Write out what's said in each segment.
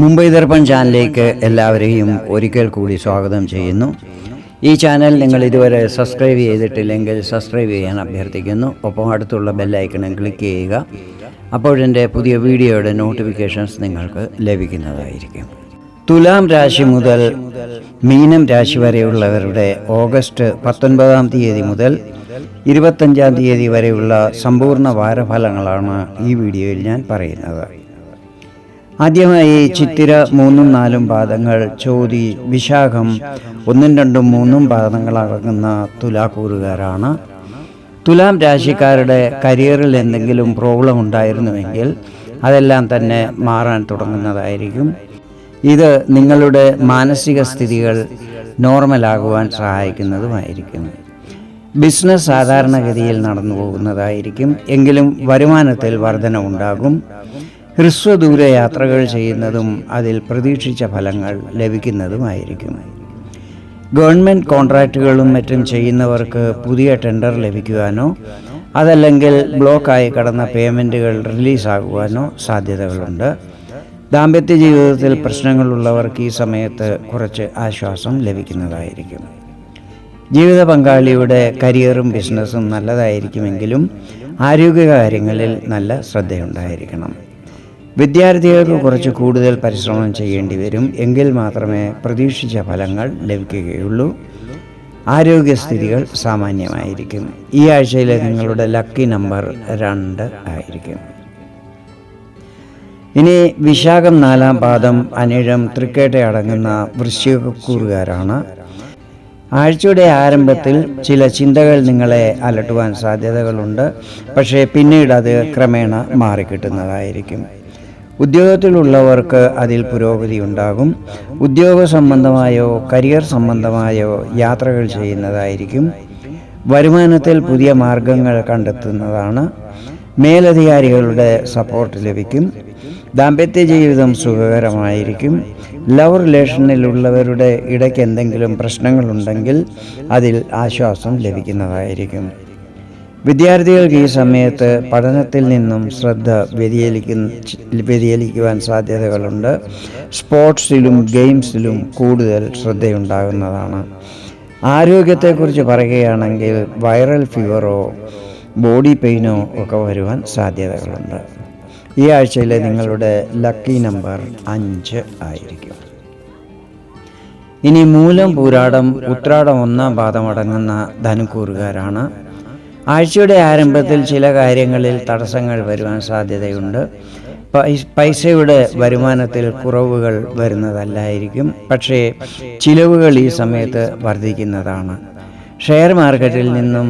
മുംബൈ ദർപ്പൺ ചാനലിലേക്ക് എല്ലാവരെയും ഒരിക്കൽ കൂടി സ്വാഗതം ചെയ്യുന്നു. ഈ ചാനൽ നിങ്ങൾ ഇതുവരെ സബ്സ്ക്രൈബ് ചെയ്തിട്ടില്ലെങ്കിൽ സബ്സ്ക്രൈബ് ചെയ്യാൻ അഭ്യർത്ഥിക്കുന്നു. ഒപ്പം അടുത്തുള്ള ബെല്ലൈക്കണും ക്ലിക്ക് ചെയ്യുക. അപ്പോഴെന്റെ പുതിയ വീഡിയോയുടെ നോട്ടിഫിക്കേഷൻസ് നിങ്ങൾക്ക് ലഭിക്കുന്നതായിരിക്കും. തുലാം രാശി മുതൽ മീനം രാശി വരെയുള്ളവരുടെ ഓഗസ്റ്റ് പത്തൊൻപതാം തീയതി മുതൽ ഇരുപത്തഞ്ചാം തീയതി വരെയുള്ള സമ്പൂർണ വാരഫലങ്ങളാണ് ഈ വീഡിയോയിൽ ഞാൻ പറയുന്നത്. ആദ്യമായി ചിത്തിര മൂന്നും നാലും പാദങ്ങൾ ചോതി വിശാഖം ഒന്നും രണ്ടും മൂന്നും പാദങ്ങൾ അടങ്ങുന്ന തുലാക്കൂറുകാരാണ്. തുലാം രാശിക്കാരുടെ കരിയറിൽ എന്തെങ്കിലും പ്രോബ്ലം ഉണ്ടായിരുന്നുവെങ്കിൽ അതെല്ലാം തന്നെ മാറാൻ തുടങ്ങുന്നതായിരിക്കും. ഇത് നിങ്ങളുടെ മാനസിക സ്ഥിതികൾ നോർമലാകുവാൻ സഹായിക്കുന്നതുമായിരിക്കും. ബിസിനസ് സാധാരണഗതിയിൽ നടന്നു പോകുന്നതായിരിക്കും എങ്കിലും വരുമാനത്തിൽ വർധനവുണ്ടാകും. ഹ്രസ്വദൂര യാത്രകൾ ചെയ്യുന്നതും അതിൽ പ്രതീക്ഷിച്ച ഫലങ്ങൾ ലഭിക്കുന്നതുമായിരിക്കും. ഗവൺമെന്റ് കോൺട്രാക്റ്റുകളും മറ്റും ചെയ്യുന്നവർക്ക് പുതിയ ടെൻഡർ ലഭിക്കുവാനോ അതല്ലെങ്കിൽ ബ്ലോക്കായി കടന്ന പേയ്മെന്റുകൾ റിലീസാകുവാനോ സാധ്യതകളുണ്ട്. ദാമ്പത്യ ജീവിതത്തിൽ പ്രശ്നങ്ങളുള്ളവർക്ക് ഈ സമയത്ത് കുറച്ച് ആശ്വാസം ലഭിക്കുന്നതായിരിക്കും. ജീവിത പങ്കാളിയുടെ കരിയറും ബിസിനസ്സും നല്ലതായിരിക്കുമെങ്കിലും ആരോഗ്യകാര്യങ്ങളിൽ നല്ല ശ്രദ്ധയുണ്ടായിരിക്കണം. വിദ്യാർത്ഥികൾക്ക് കുറച്ച് കൂടുതൽ പരിശ്രമം ചെയ്യേണ്ടി വരും. എങ്കിൽ മാത്രമേ പ്രതീക്ഷിച്ച ഫലങ്ങൾ ലഭിക്കുകയുള്ളൂ. ആരോഗ്യസ്ഥിതികൾ സാമാന്യമായിരിക്കും. ഈ ആഴ്ചയിലെ നിങ്ങളുടെ ലക്കി നമ്പർ രണ്ട് ആയിരിക്കും. ഇനി വിശാഖം നാലാം പാദം അനിഴം തൃക്കേട്ട അടങ്ങുന്ന വൃശ്ചികക്കൂറുകാരാണ്. ആഴ്ചയുടെ ആരംഭത്തിൽ ചില ചിന്തകൾ നിങ്ങളെ അലട്ടുവാൻ സാധ്യതകളുണ്ട്. പക്ഷേ പിന്നീട് അത് ക്രമേണ മാറിക്കിട്ടുന്നതായിരിക്കും. ഉദ്യോഗത്തിലുള്ളവർക്ക് അതിൽ പുരോഗതി ഉണ്ടാകും. ഉദ്യോഗ സംബന്ധമായോ കരിയർ സംബന്ധമായോ യാത്രകൾ ചെയ്യുന്നതായിരിക്കും. വരുമാനത്തിൽ പുതിയ മാർഗങ്ങൾ കണ്ടെത്തുന്നതാണ്. മേലധികാരികളുടെ സപ്പോർട്ട് ലഭിക്കും. ദാമ്പത്യ ജീവിതം സുഖകരമായിരിക്കും. ലവ് റിലേഷനിലുള്ളവരുടെ ഇടയ്ക്ക് എന്തെങ്കിലും പ്രശ്നങ്ങളുണ്ടെങ്കിൽ അതിൽ ആശ്വാസം ലഭിക്കുന്നതായിരിക്കും. വിദ്യാർത്ഥികൾക്ക് ഈ സമയത്ത് പഠനത്തിൽ നിന്നും ശ്രദ്ധ വ്യതിചലിക്കുന്ന വ്യതിചലിക്കുവാൻ സാധ്യതകളുണ്ട്. സ്പോർട്സിലും ഗെയിംസിലും കൂടുതൽ ശ്രദ്ധയുണ്ടാകുന്നതാണ്. ആരോഗ്യത്തെക്കുറിച്ച് പറയുകയാണെങ്കിൽ വൈറൽ ഫീവറോ ബോഡി പെയിനോ ഒക്കെ വരുവാൻ സാധ്യതകളുണ്ട്. ഈ ആഴ്ചയിലെ നിങ്ങളുടെ ലക്കി നമ്പർ അഞ്ച് ആയിരിക്കും. ഇനി മൂലം പൂരാടം ഉത്രാടം ഒന്നാം പാദമടങ്ങുന്ന ധനുക്കൂറുകാരാണ്. ആഴ്ചയുടെ ആരംഭത്തിൽ ചില കാര്യങ്ങളിൽ തടസ്സങ്ങൾ വരുവാൻ സാധ്യതയുണ്ട്. പൈസയുടെ വരുമാനത്തിൽ കുറവുകൾ വരുന്നതല്ലായിരിക്കും. പക്ഷേ ചിലവുകൾ ഈ സമയത്ത് വർദ്ധിക്കുന്നതാണ്. ഷെയർ മാർക്കറ്റിൽ നിന്നും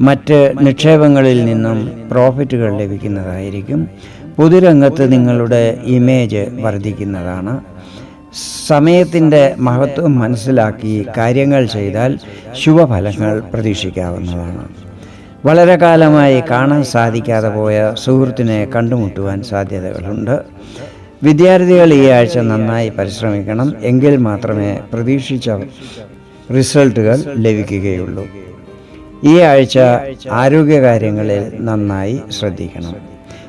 മറ്റ് നിക്ഷേപങ്ങളിൽ നിന്നും പ്രോഫിറ്റുകൾ ലഭിക്കുന്നതായിരിക്കും. പൊതുരംഗത്ത് നിങ്ങളുടെ ഇമേജ് വർദ്ധിക്കുന്നതാണ്. സമയത്തിന്റെ മഹത്വം മനസ്സിലാക്കി കാര്യങ്ങൾ ചെയ്താൽ ശുഭഫലങ്ങൾ പ്രതീക്ഷിക്കാവുന്നതാണ്. വളരെ കാലമായി കാണാൻ സാധിക്കാതെ പോയ സുഹൃത്തിനെ കണ്ടുമുട്ടുവാൻ സാധ്യതകളുണ്ട്. വിദ്യാർത്ഥികൾ ഈ ആഴ്ച നന്നായി പരിശ്രമിക്കണം. എങ്കിൽ മാത്രമേ പ്രതീക്ഷിച്ച റിസൾട്ടുകൾ ലഭിക്കുകയുള്ളൂ. ഈ ആഴ്ച ആരോഗ്യകാര്യങ്ങളിൽ നന്നായി ശ്രദ്ധിക്കണം.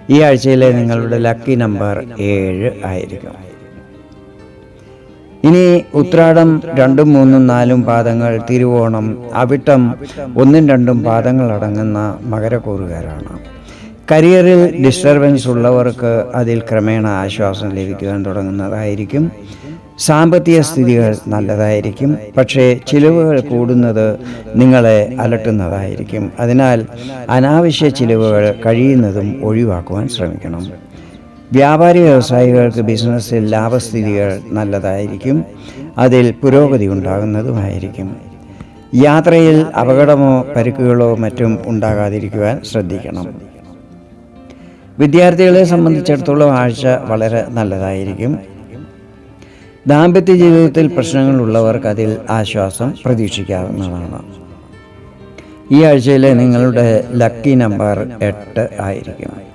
ഈ ആഴ്ചയിലെ നിങ്ങളുടെ ലക്കി നമ്പർ ഏഴ് ആയിരിക്കും. ഇനി ഉത്രാടം രണ്ടും മൂന്നും നാലും പാദങ്ങൾ തിരുവോണം അവിട്ടം ഒന്നും രണ്ടും പാദങ്ങൾ അടങ്ങുന്ന മകരക്കൂറുകാരാണ്. കരിയറിൽ ഡിസ്റ്റർബൻസ് ഉള്ളവർക്ക് അതിൽ ക്രമേണ ആശ്വാസം ലഭിക്കുവാൻ തുടങ്ങുന്നതായിരിക്കും. സാമ്പത്തിക സ്ഥിതികൾ നല്ലതായിരിക്കും. പക്ഷേ ചിലവുകൾ കൂടുന്നത് നിങ്ങളെ അലട്ടുന്നതായിരിക്കും. അതിനാൽ അനാവശ്യ ചിലവുകൾ കഴിയുന്നതും ഒഴിവാക്കുവാൻ ശ്രമിക്കണം. വ്യാപാരി വ്യവസായികൾക്ക് ബിസിനസ്സിൽ ലാഭസ്ഥിതികൾ നല്ലതായിരിക്കും. അതിൽ പുരോഗതി ഉണ്ടാകുന്നതുമായിരിക്കും. യാത്രയിൽ അപകടമോ പരിക്കുകളോ മറ്റും ഉണ്ടാകാതിരിക്കുവാൻ ശ്രദ്ധിക്കണം. വിദ്യാർത്ഥികളെ സംബന്ധിച്ചിടത്തോളം ആഴ്ച വളരെ നല്ലതായിരിക്കും. ദാമ്പത്യ ജീവിതത്തിൽ പ്രശ്നങ്ങളുള്ളവർക്ക് അതിൽ ആശ്വാസം പ്രതീക്ഷിക്കാവുന്നതാണ്. ഈ ആഴ്ചയിലെ നിങ്ങളുടെ ലക്കി നമ്പർ എട്ട് ആയിരിക്കും.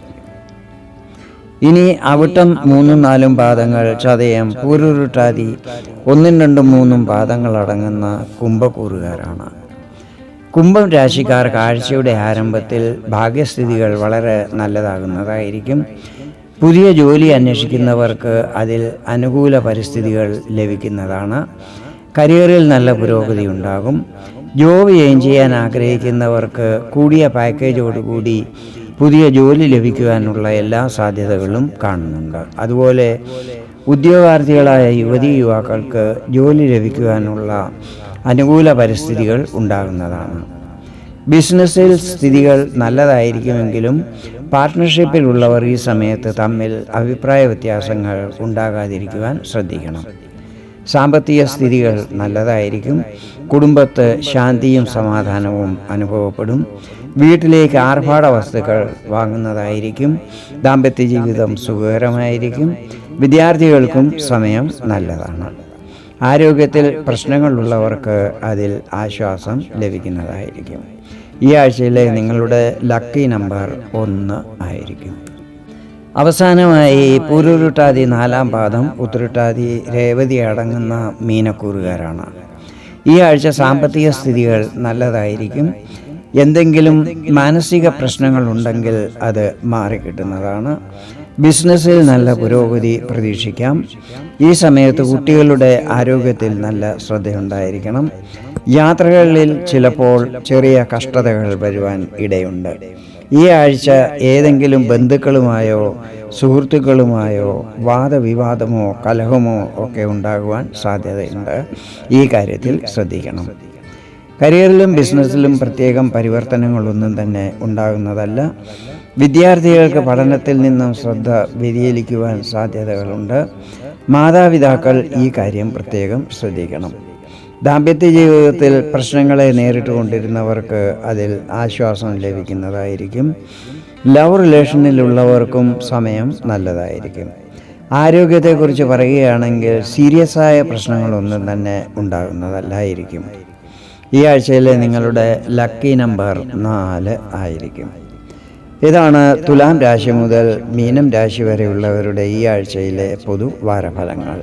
ഇനി അവിട്ടം മൂന്നും നാലും പാദങ്ങൾ ചതയം പൂരുരുട്ടാതി ഒന്നും രണ്ടും മൂന്നും പാദങ്ങൾ അടങ്ങുന്ന കുംഭക്കൂറുകാരാണ്. കുംഭം രാശിക്കാർ കാഴ്ചയുടെ ആരംഭത്തിൽ ഭാഗ്യസ്ഥിതികൾ വളരെ നല്ലതാകുന്നതായിരിക്കും. പുതിയ ജോലി അന്വേഷിക്കുന്നവർക്ക് അതിൽ അനുകൂല പരിസ്ഥിതികൾ ലഭിക്കുന്നതാണ്. കരിയറിൽ നല്ല പുരോഗതി ഉണ്ടാകും. ജോബ് ചെയ്യാൻ ആഗ്രഹിക്കുന്നവർക്ക് കൂടിയ പാക്കേജോടുകൂടി പുതിയ ജോലി ലഭിക്കുവാനുള്ള എല്ലാ സാധ്യതകളും കാണുന്നുണ്ട്. അതുപോലെ ഉദ്യോഗാർത്ഥികളായ യുവതി യുവാക്കൾക്ക് ജോലി ലഭിക്കുവാനുള്ള അനുകൂല പരിസ്ഥിതികൾ ഉണ്ടാകുന്നതാണ്. ബിസിനസ്സിൽ സ്ഥിതികൾ നല്ലതായിരിക്കുമെങ്കിലും പാർട്ട്ണർഷിപ്പിലുള്ളവർ ഈ സമയത്ത് തമ്മിൽ അഭിപ്രായ വ്യത്യാസങ്ങൾ ഉണ്ടാകാതിരിക്കുവാൻ ശ്രദ്ധിക്കണം. സാമ്പത്തിക സ്ഥിതികൾ നല്ലതായിരിക്കും. കുടുംബത്ത് ശാന്തിയും സമാധാനവും അനുഭവപ്പെടും. വീട്ടിലേക്ക് ആർഭാട വസ്തുക്കൾ വാങ്ങുന്നതായിരിക്കും. ദാമ്പത്യ ജീവിതം സുഖകരമായിരിക്കും. വിദ്യാർത്ഥികൾക്കും സമയം നല്ലതാണ്. ആരോഗ്യത്തിൽ പ്രശ്നങ്ങളുള്ളവർക്ക് അതിൽ ആശ്വാസം ലഭിക്കുന്നതായിരിക്കും. ഈ ആഴ്ചയിലെ നിങ്ങളുടെ ലക്കി നമ്പർ ഒന്ന് ആയിരിക്കും. അവസാനമായി പൂരുരുട്ടാതി നാലാം പാദം ഉത്തരുട്ടാതി രേവതി അടങ്ങുന്ന മീനക്കൂറുകാരാണ്. ഈ ആഴ്ച സാമ്പത്തിക സ്ഥിതികൾ നല്ലതായിരിക്കും. എന്തെങ്കിലും മാനസിക പ്രശ്നങ്ങൾ ഉണ്ടെങ്കിൽ അത് മാറിക്കിട്ടുന്നതാണ് ബിസിനസ്സിൽ നല്ല പുരോഗതി പ്രതീക്ഷിക്കാം. ഈ സമയത്ത് കുട്ടികളുടെ ആരോഗ്യത്തിൽ നല്ല ശ്രദ്ധയുണ്ടായിരിക്കണം. യാത്രകളിൽ ചിലപ്പോൾ ചെറിയ കഷ്ടതകൾ വരുവാൻ ഇടയുണ്ട്. ഈ ആഴ്ച ഏതെങ്കിലും ബന്ധുക്കളുമായോ സുഹൃത്തുക്കളുമായോ വാദവിവാദമോ കലഹമോ ഒക്കെ ഉണ്ടാകുവാൻ സാധ്യതയുണ്ട്. ഈ കാര്യത്തിൽ ശ്രദ്ധിക്കണം. കരിയറിലും ബിസിനസ്സിലും പ്രത്യേകം പരിവർത്തനങ്ങളൊന്നും തന്നെ ഉണ്ടാകുന്നതല്ല. വിദ്യാർത്ഥികൾക്ക് പഠനത്തിൽ നിന്നും ശ്രദ്ധ വ്യതിചലിക്കുവാൻ സാധ്യതകളുണ്ട്. മാതാപിതാക്കൾ ഈ കാര്യം പ്രത്യേകം ശ്രദ്ധിക്കണം. ദാമ്പത്യ ജീവിതത്തിൽ പ്രശ്നങ്ങളെ നേരിട്ടുകൊണ്ടിരുന്നവർക്ക് അതിൽ ആശ്വാസം ലഭിക്കുന്നതായിരിക്കും. ലവ് റിലേഷനിലുള്ളവർക്കും സമയം നല്ലതായിരിക്കും. ആരോഗ്യത്തെക്കുറിച്ച് പറയുകയാണെങ്കിൽ സീരിയസ് ആയ പ്രശ്നങ്ങളൊന്നും തന്നെ ഉണ്ടാകുന്നതല്ലായിരിക്കും. ഈ ആഴ്ചയിലെ നിങ്ങളുടെ ലക്കി നമ്പർ നാല് ആയിരിക്കും. ഇതാണ് തുലാം രാശി മുതൽ മീനം രാശി വരെയുള്ളവരുടെ ഈ ആഴ്ചയിലെ പൊതു വാരഫലങ്ങൾ